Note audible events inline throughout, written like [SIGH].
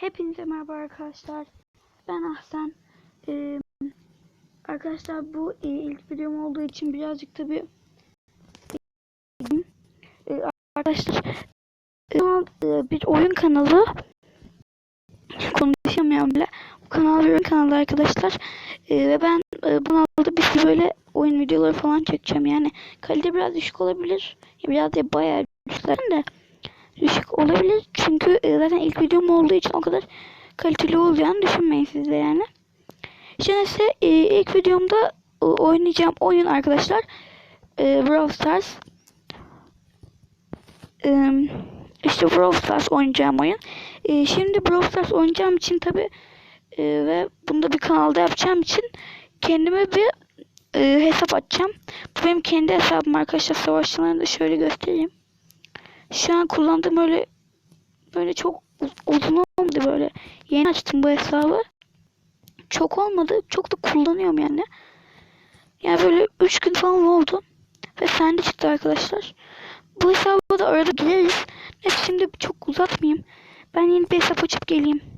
Hepinize merhaba arkadaşlar. Ben Ahsen. Ee, arkadaşlar bu e, ilk videom olduğu için birazcık tabi e, arkadaşlar e, e, bir oyun kanalı konuşamıyorum bile. Bu kanal bir oyun kanalı arkadaşlar. E, ve ben e, bu kanalda bir böyle oyun videoları falan çekeceğim. Yani kalite biraz düşük olabilir. Biraz da bayağı düşüklerin de düşük olabilir. Çünkü e, zaten ilk videom olduğu için o kadar kaliteli olacağını düşünmeyin siz de yani. Şimdi ise e, ilk videomda e, oynayacağım oyun arkadaşlar. Brawl Stars. İşte Brawl Stars oynayacağım oyun. Şimdi Brawl Stars oynayacağım için tabi ve bunu da bir kanalda yapacağım için kendime bir hesap açacağım. Bu benim kendi hesabım arkadaşlar. Savaşçılarını da şöyle göstereyim. Şu an kullandığım öyle böyle çok uzun olmadı böyle. Yeni açtım bu hesabı. Çok olmadı. Çok da kullanıyorum yani. Yani böyle 3 gün falan oldu. Ve sende çıktı arkadaşlar. Bu hesaba da arada gireriz. Neyse şimdi çok uzatmayayım. Ben yeni bir hesap açıp geleyim.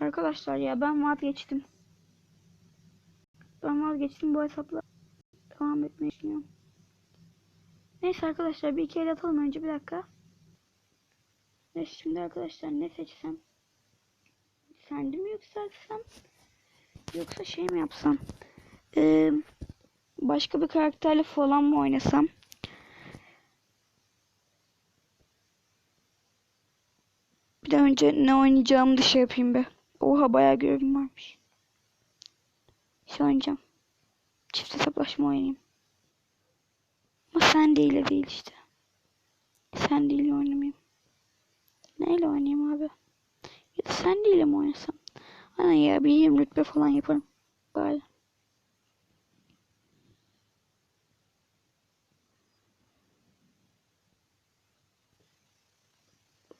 Arkadaşlar ya ben vazgeçtim. Ben vazgeçtim bu hesapla devam etmeyi düşünüyorum. Neyse arkadaşlar bir iki el atalım önce bir dakika. Neyse şimdi arkadaşlar ne seçsem? Sendi mi yükseltsem? Yoksa şey mi yapsam? Ee, başka bir karakterle falan mı oynasam? Bir de önce ne oynayacağımı da şey yapayım be. Oha bayağı görevim varmış. Şey oynayacağım. Çift hesaplaşma oynayayım. Ama sen değil değil işte. Sen değil oynamayayım. Neyle oynayayım abi? Ya da sen değil mi oynasam? Ana ya bir 20 rütbe falan yaparım. Bari.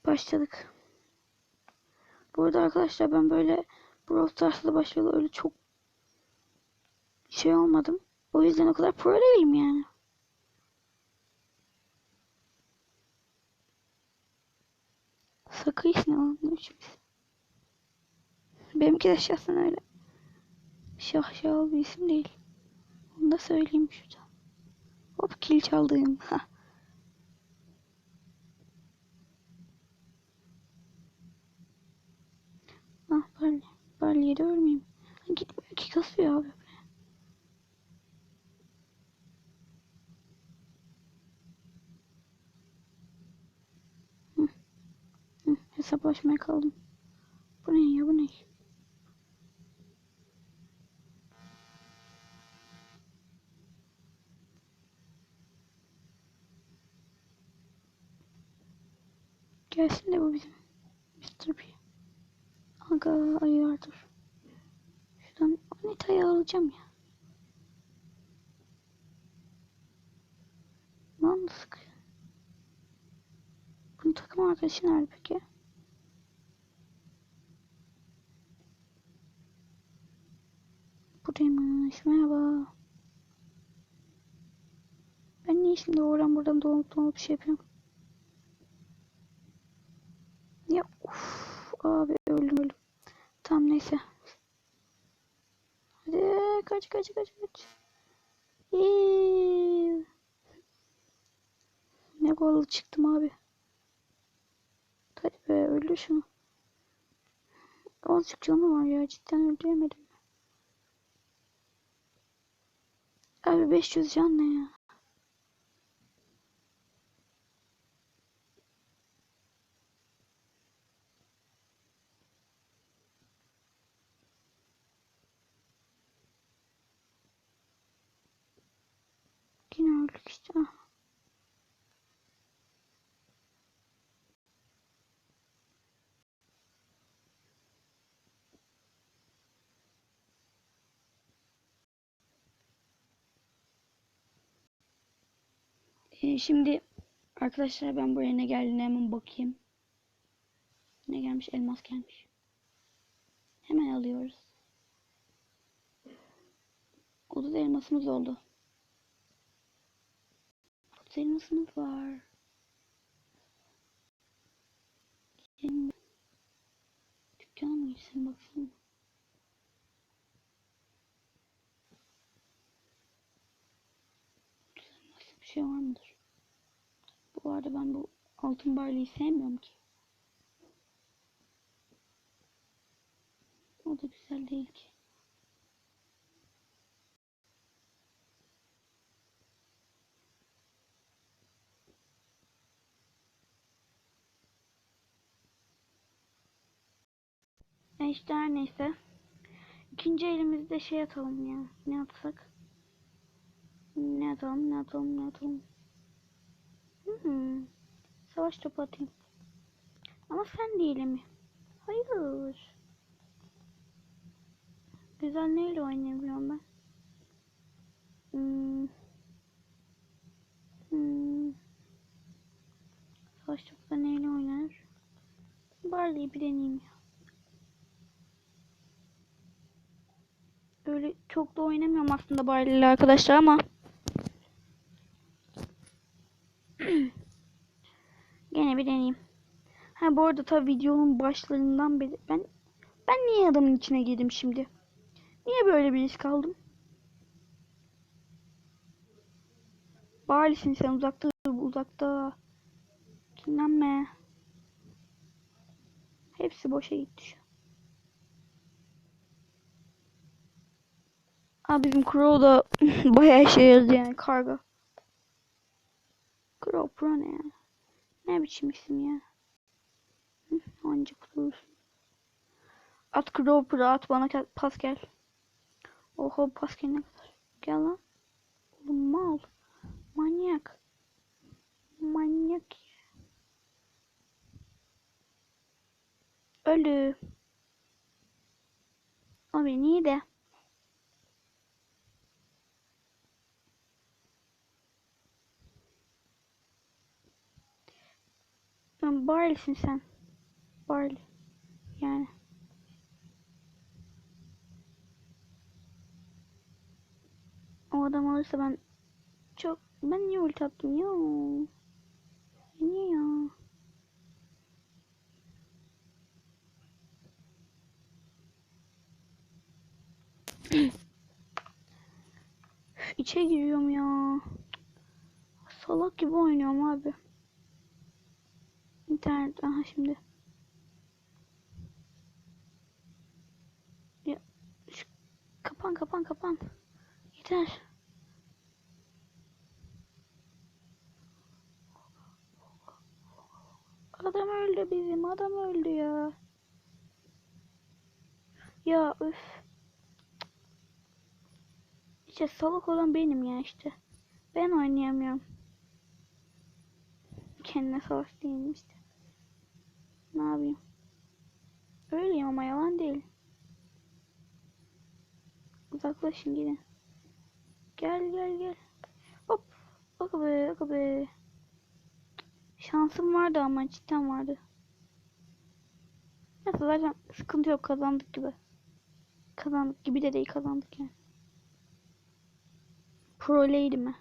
Başladık. Burada arkadaşlar ben böyle Brawl Stars'la başlayalı öyle çok şey olmadım. O yüzden o kadar pro değilim yani. Sakıyız ne biçim isim? Benimki de şahsen öyle. Şahşal bir isim değil. Onu da söyleyeyim şuradan. Hop kil çaldığım. Ha. Ah Barley. De ölmeyeyim. Gitmiyor ki kasıyor abi. Hı. Hı, hesaplaşmaya kaldım. Bu ne ya bu ne? Gelsin de bu bizim Mr. P. Aga ayardır. Şuradan Anita'yı alacağım ya. Lan da sıkı. Bunun takım arkadaşı nerede peki? Buradaymış. Merhaba. Ben niye şimdi oradan buradan dolanıp dolanıp şey yapıyorum? Ya uf, abi öldüm öldüm. Tamam neyse. Hadi kaç kaç kaç. İyi. Ne gol çıktım abi. Hadi be öldü şunu. Azıcık canı var ya cidden öldüremedim. Abi 500 can ne ya? Yine öldük işte. Ee, şimdi Arkadaşlar ben buraya ne geldiğine hemen bakayım. Ne gelmiş? Elmas gelmiş. Hemen alıyoruz. 30 elmasımız oldu. 30 elmasımız var. Gidelim. Dükkana mı gitsin baksana. Nasıl bir şey var mıdır? Bu arada ben bu altın barlıyı sevmiyorum ki. O da güzel değil ki. E işte her neyse. İkinci elimizde şey atalım ya. Ne atsak? Ne atalım, ne atalım, ne atalım? Hmm. Savaş topu atayım. Ama sen değil mi? Hayır. Güzel neyle oynayabiliyorum ben? Hmm. Hmm. Savaş topu neyle oynar? Barley'i bir deneyeyim ya. Öyle çok da oynamıyorum aslında Barley'le arkadaşlar ama [CLEARS THROAT] Gene bir deneyeyim. Ha bu arada tabii videonun başlarından beri ben ben niye adamın içine girdim şimdi? Niye böyle bir risk aldım? Barisin sen uzakta uzakta. Kinlenme. Hepsi boşa gitti şu. an. Aa bizim Crow da [LAUGHS] bayağı işe yaradı yani karga. Crow Pro ne ya? Ne biçim isim ya? Hı, Anca kurulursun. At Crow Pro at bana pas gel. Oho pas gel ne kadar. Gel lan. Oğlum mal. Manyak. Manyak. Ölü. O beni iyi de. Ben Barley'sin sen. Barley. Yani. O adam alırsa ben çok ben niye ulti attım ya? Niye ya? İçe giriyorum ya. Salak gibi oynuyorum abi. İnternet aha şimdi. Ya şu, kapan kapan kapan. Yeter. Adam öldü bizim adam öldü ya. Ya üf. İşte salak olan benim ya işte. Ben oynayamıyorum. Kendine savaş değilim işte. Ne yapayım? Öyleyim ama yalan değil. Uzaklaşın gidin. Gel gel gel. Hop. Aga be aga be. Şansım vardı ama cidden vardı. Neyse zaten sıkıntı yok kazandık gibi. Kazandık gibi de değil kazandık yani. Pro Lady mi?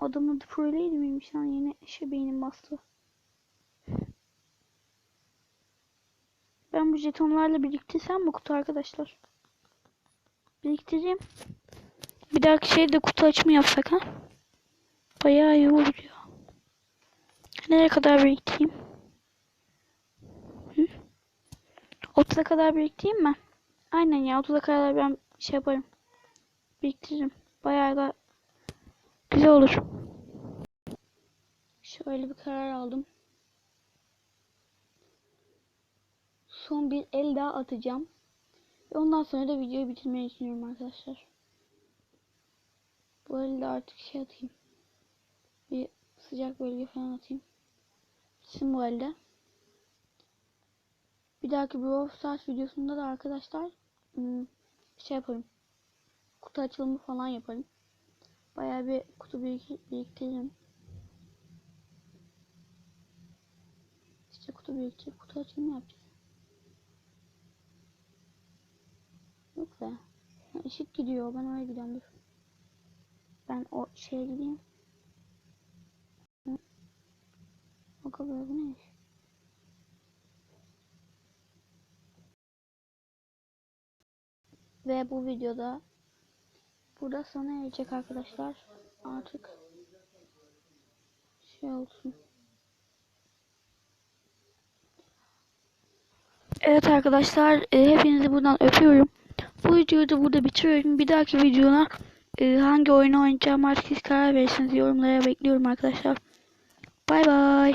Adamın adı Lady miymiş lan yine şey beynim bastı. Ben bu jetonlarla biriktirsem bu kutu arkadaşlar. Biriktireyim. Bir dahaki şeyde kutu açımı yapsak ha. Bayağı iyi olur ya. Nereye kadar biriktireyim? Hı? 30'a kadar biriktireyim mi? Aynen ya 30'a kadar ben şey yaparım. Biriktiririm. Bayağı da güzel olur. Şöyle bir karar aldım. Son bir el daha atacağım. Ve ondan sonra da videoyu bitirmeyi düşünüyorum arkadaşlar. Bu elde artık şey atayım. Bir sıcak bölge falan atayım. Bitsin bu elde. Bir dahaki Brawl Stars videosunda da arkadaşlar hmm, şey yaparım. Kutu açılımı falan yaparım. Bayağı bir kutu birik biriktirelim. İşte kutu biriktirip kutu açılımı yapacağız. Yok be. Ha, ışık gidiyor. Ben oraya gidiyorum dur. Ben o şeye gideyim. Bakalım bu ne? Ve bu videoda burada sona erecek arkadaşlar. Artık şey olsun. Evet arkadaşlar e, hepinizi buradan öpüyorum. Bu videoyu da burada bitiriyorum. Bir dahaki videona e, hangi oyunu oynayacağım artık siz karar verirsiniz. Yorumlara bekliyorum arkadaşlar. Bay bay.